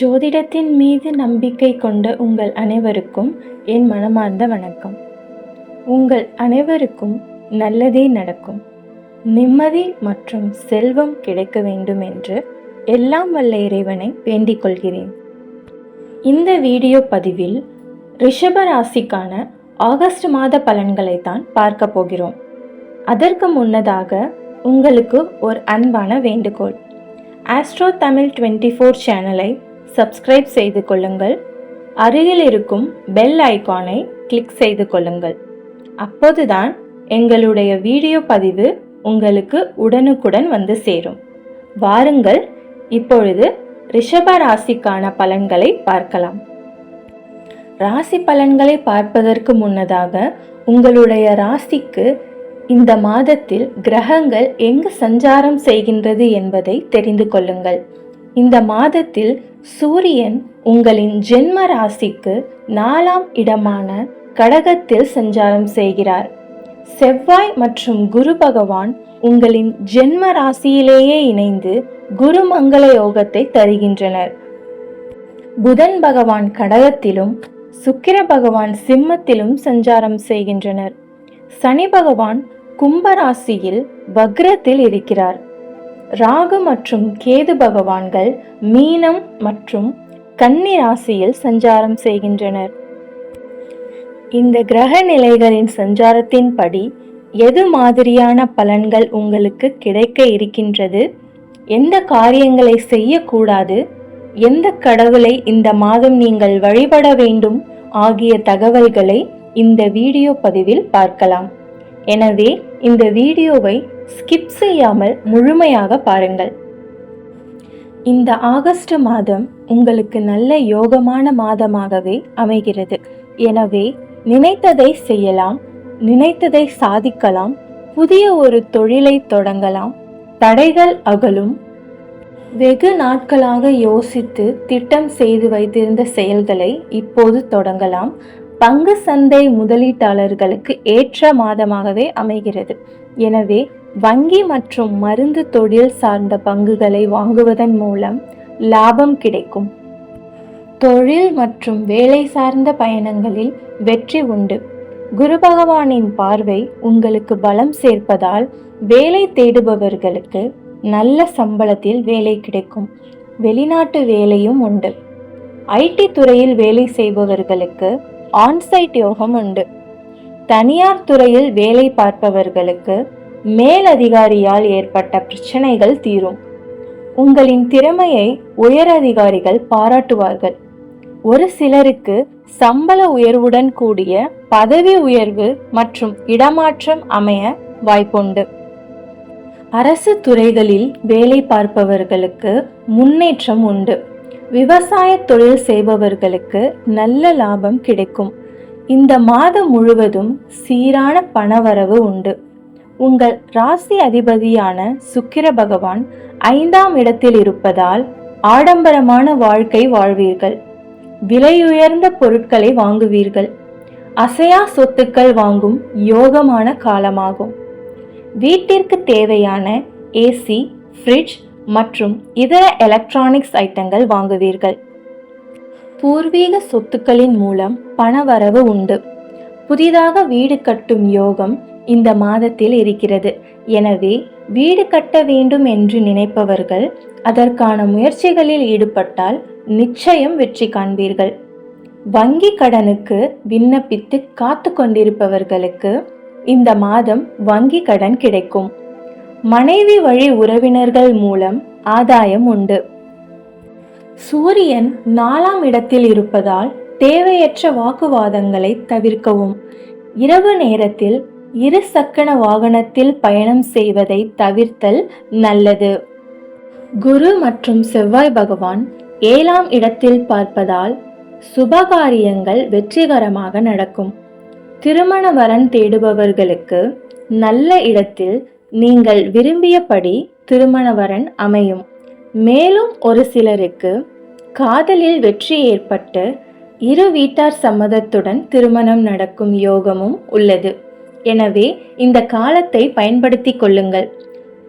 ஜோதிடத்தின் மீது நம்பிக்கை கொண்ட உங்கள் அனைவருக்கும் என் மனமார்ந்த வணக்கம். உங்கள் அனைவருக்கும் நல்லதே நடக்கும். நிம்மதி மற்றும் செல்வம் கிடைக்க வேண்டும் என்று எல்லாம் வல்ல இறைவனை வேண்டிக் கொள்கிறேன். இந்த வீடியோ பதிவில் ரிஷப ராசிக்கான ஆகஸ்ட் மாத பலன்களை தான் பார்க்க போகிறோம். அதற்கு முன்னதாக உங்களுக்கு ஒரு அன்பான வேண்டுகோள். ஆஸ்ட்ரோ தமிழ் டுவெண்ட்டி ஃபோர் சேனலை சப்ஸ்கிரைப் செய்து கொள்ளுங்கள். அருகில் இருக்கும் பெல் ஐக்கானை கிளிக் செய்து கொள்ளுங்கள். அப்போதுதான் எங்களுடைய வீடியோ பதிவு உங்களுக்கு உடனுக்குடன் வந்து சேரும். வாருங்கள் இப்பொழுது ரிஷப ராசிக்கான பலன்களை பார்க்கலாம். ராசி பலன்களை பார்ப்பதற்கு முன்னதாக உங்களுடைய ராசிக்கு இந்த மாதத்தில் கிரகங்கள் எங்கு சஞ்சாரம் செய்கின்றது என்பதை தெரிந்து கொள்ளுங்கள். இந்த மாதத்தில் சூரியன் உங்களின் ஜென்ம ராசிக்கு நாலாம் இடமான கடகத்தில் சஞ்சாரம் செய்கிறார். செவ்வாய் மற்றும் குரு பகவான் உங்களின் ஜென்ம ராசியிலேயே இணைந்து குருமங்கள யோகத்தை தருகின்றனர். புதன் பகவான் கடகத்திலும் சுக்கிர பகவான் சிம்மத்திலும் சஞ்சாரம் செய்கின்றனர். சனி பகவான் கும்பராசியில் வக்ரத்தில் இருக்கிறார். ராகு மற்றும் கேது பகவான்கள் மீனம் மற்றும் கன்னி ராசியில் சஞ்சாரம் செய்கின்றனர். இந்த கிரக நிலைகளின் சஞ்சாரத்தின்படி எது மாதிரியான பலன்கள் உங்களுக்கு கிடைக்க இருக்கின்றது? எந்த காரியங்களை செய்யக்கூடாது? எந்த கடவுளை இந்த மாதம் நீங்கள் வழிபட வேண்டும்? ஆகிய தகவல்களை இந்த வீடியோ பதிவில் பார்க்கலாம். எனவே இந்த வீடியோவை ஸ்கிப் செய்யாமல் முழுமையாக பாருங்கள். இந்த ஆகஸ்ட் மாதம் உங்களுக்கு நல்ல யோகமான மாதமாகவே அமைகிறது. எனவே நினைத்ததை செய்யலாம் நினைத்ததை சாதிக்கலாம் புதிய ஒரு தொழிலை தொடங்கலாம். தடைகள் அகலும். வெகு நாட்களாக யோசித்து திட்டம் செய்து வைத்திருந்த செயல்களை இப்போது தொடங்கலாம். பங்கு சந்தை முதலீட்டாளர்களுக்கு ஏற்ற மாதமாகவே அமைகிறது. எனவே வங்கி மற்றும் மருந்து தொழில் சார்ந்த பங்குகளை வாங்குவதன் மூலம் லாபம் கிடைக்கும். தொழில் மற்றும் வேலை சார்ந்த பயணங்களில் வெற்றி உண்டு. குரு பகவானின் பார்வை உங்களுக்கு பலம் சேர்ப்பதால் வேலை தேடுபவர்களுக்கு நல்ல சம்பளத்தில் வேலை கிடைக்கும். வெளிநாட்டு வேலையும் உண்டு. ஐடி துறையில் வேலை செய்பவர்களுக்கு ஆன்சைட் யோகம் உண்டு. தனியார் துறையில் வேலை பார்ப்பவர்களுக்கு மேலதிகாரியால் ஏற்பட்ட பிரச்சனைகள் தீரும். உங்களின் திறமையை உயர் அதிகாரிகள் பாராட்டுவார்கள். ஒரு சிலருக்கு சம்பள உயர்வுடன் கூடிய பதவி உயர்வு மற்றும் இடமாற்றம் அமைய வாய்ப்புண்டு. அரசு துறைகளில் வேலை பார்ப்பவர்களுக்கு முன்னேற்றம் உண்டு. விவசாய தொழில் செய்பவர்களுக்கு நல்ல லாபம் கிடைக்கும். இந்த மாதம் முழுவதும் சீரான பணவரவு உண்டு. உங்கள் ராசி அதிபதியான சுக்கிர பகவான் ஐந்தாம் இடத்தில் இருப்பதால் ஆடம்பரமான வாழ்க்கை வாழ்வீர்கள். விலையுயர்ந்த பொருட்களை வாங்குவீர்கள். அசையா சொத்துக்கள் வாங்கும் யோகமான காலமாகும். வீட்டிற்கு தேவையான ஏசி ஃப்ரிட்ஜ் மற்றும் இதர எலக்ட்ரானிக்ஸ் ஐட்டங்கள் வாங்குவீர்கள். பூர்வீக சொத்துக்களின் மூலம் பணவரவு உண்டு. புதிதாக வீடு கட்டும் யோகம் இந்த மாதத்தில் இருக்கிறது. எனவே வீடு கட்ட வேண்டும் என்று நினைப்பவர்கள் அதற்கான முயற்சிகளில் ஈடுபட்டால் நிச்சயம் வெற்றி காண்பீர்கள். வங்கி கடனுக்கு விண்ணப்பித்து காத்து கொண்டிருப்பவர்களுக்கு இந்த மாதம் வங்கி கடன் கிடைக்கும். மனைவி வழி உறவினர்கள் மூலம் ஆதாயம் உண்டு. சூரியன் நாலாம் இடத்தில் இருப்பதால் தேவையற்ற வாக்குவாதங்களை தவிர்க்கவும். இரவு நேரத்தில் இரு சக்கர வாகனத்தில் பயணம் செய்வதை தவிர்த்தல் நல்லது. குரு மற்றும் செவ்வாய் பகவான் ஏழாம் இடத்தில் பார்ப்பதால் சுபகாரியங்கள் வெற்றிகரமாக நடக்கும். திருமண வரன் தேடுபவர்களுக்கு நல்ல இடத்தில் நீங்கள் விரும்பியபடி திருமண வரன் அமையும். மேலும் ஒரு சிலருக்கு காதலில் வெற்றி ஏற்பட்டு இரு வீட்டார் சம்மதத்துடன் திருமணம் நடக்கும் யோகமும் உள்ளது. எனவே இந்த காலத்தை பயன்படுத்தி கொள்ளுங்கள்.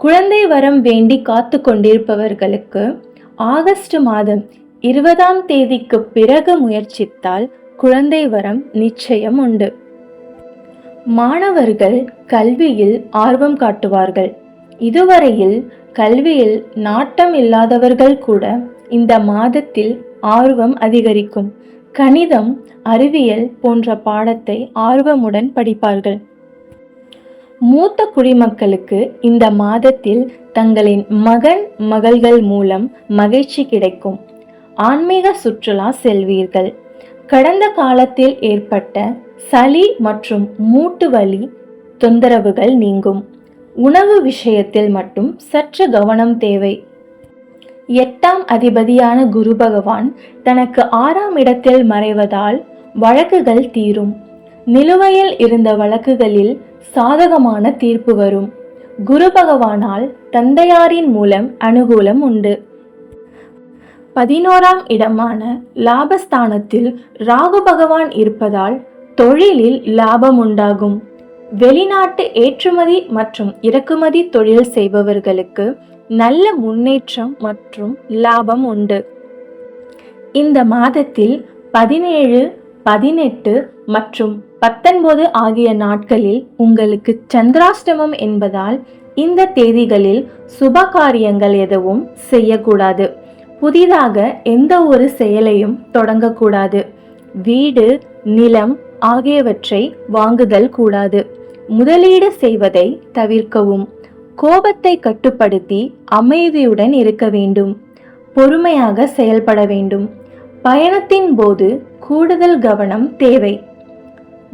குழந்தை வரம் வேண்டி காத்து கொண்டிருப்பவர்களுக்கு ஆகஸ்ட் மாதம் இருபதாம் தேதிக்கு பிறகு முயற்சித்தால் குழந்தை வரம் நிச்சயம் உண்டு. மாணவர்கள் கல்வியில் ஆர்வம் காட்டுவார்கள். இதுவரையில் கல்வியில் நாட்டம் இல்லாதவர்கள் கூட இந்த மாதத்தில் ஆர்வம் அதிகரிக்கும். கணிதம் அறிவியல் போன்ற பாடத்தை ஆர்வமுடன் படிப்பார்கள். மூத்த குடிமக்களுக்கு இந்த மாதத்தில் தங்களின் மகன் மகள்கள் மூலம் மகிழ்ச்சி கிடைக்கும். ஆன்மீக சுற்றுலா செல்வீர்கள். கடந்த காலத்தில் ஏற்பட்ட சளி மற்றும் மூட்டு வலி தொந்தரவுகள் நீங்கும். உணவு விஷயத்தில் மட்டும் சற்று கவனம் தேவை. எட்டாம் அதிபதியான குரு பகவான் தனக்கு ஆறாம் இடத்தில் மறைவதால் வழக்குகள் தீரும். நிலுவையில் இருந்த வழக்குகளில் சாதகமான தீர்ப்பு வரும். குரு பகவானால் தந்தையாரின் மூலம் அனுகூலம் உண்டு. பதினோராம் இடமான லாபஸ்தானத்தில் ராகு பகவான் இருப்பதால் தொழிலில் லாபம் உண்டாகும். வெளிநாட்டு ஏற்றுமதி மற்றும் இறக்குமதி தொழில் செய்பவர்களுக்கு நல்ல முன்னேற்றம் மற்றும் லாபம் உண்டு. இந்த மாதத்தில் பதினேழு பதினெட்டு மற்றும் பத்தொன்பது ஆகிய நாட்களில் உங்களுக்கு சந்திராஷ்டமம் என்பதால் இந்த தேதிகளில் சுப காரியங்கள் எதுவும் செய்யக்கூடாது. புதிதாக எந்த ஒரு செயலையும் தொடங்கக்கூடாது. வீடு நிலம் ஆகியவற்றை வாங்குதல் கூடாது. முதலீடு செய்வதை தவிர்க்கவும். கோபத்தை கட்டுப்படுத்தி அமைதியுடன் இருக்க வேண்டும். பொறுமையாக செயல்பட வேண்டும். பயணத்தின் போது கூடுதல் கவனம் தேவை.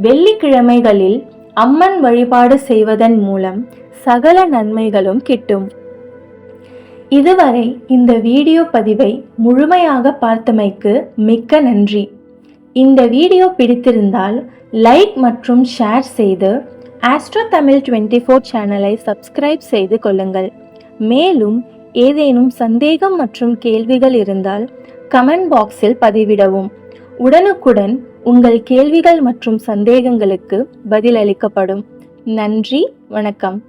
வெள்ளிக்கிழமைகளில் அம்மன் வழிபாடு செய்வதன் மூலம் சகல நன்மைகளும் கிட்டும். இதுவரை இந்த வீடியோ பதிவை முழுமையாக பார்த்தமைக்கு மிக்க நன்றி. இந்த வீடியோ பிடித்திருந்தால் லைக் மற்றும் ஷேர் செய்து ஆஸ்ட்ரோ தமிழ் டுவெண்ட்டி ஃபோர் சேனலை சப்ஸ்கிரைப் செய்து கொள்ளுங்கள். மேலும் ஏதேனும் சந்தேகம் மற்றும் கேள்விகள் இருந்தால் கமெண்ட் பாக்ஸில் பதிவிடவும். உடனுக்குடன் உங்கள் கேள்விகள் மற்றும் சந்தேகங்களுக்கு பதிலளிக்கப்படும். நன்றி வணக்கம்.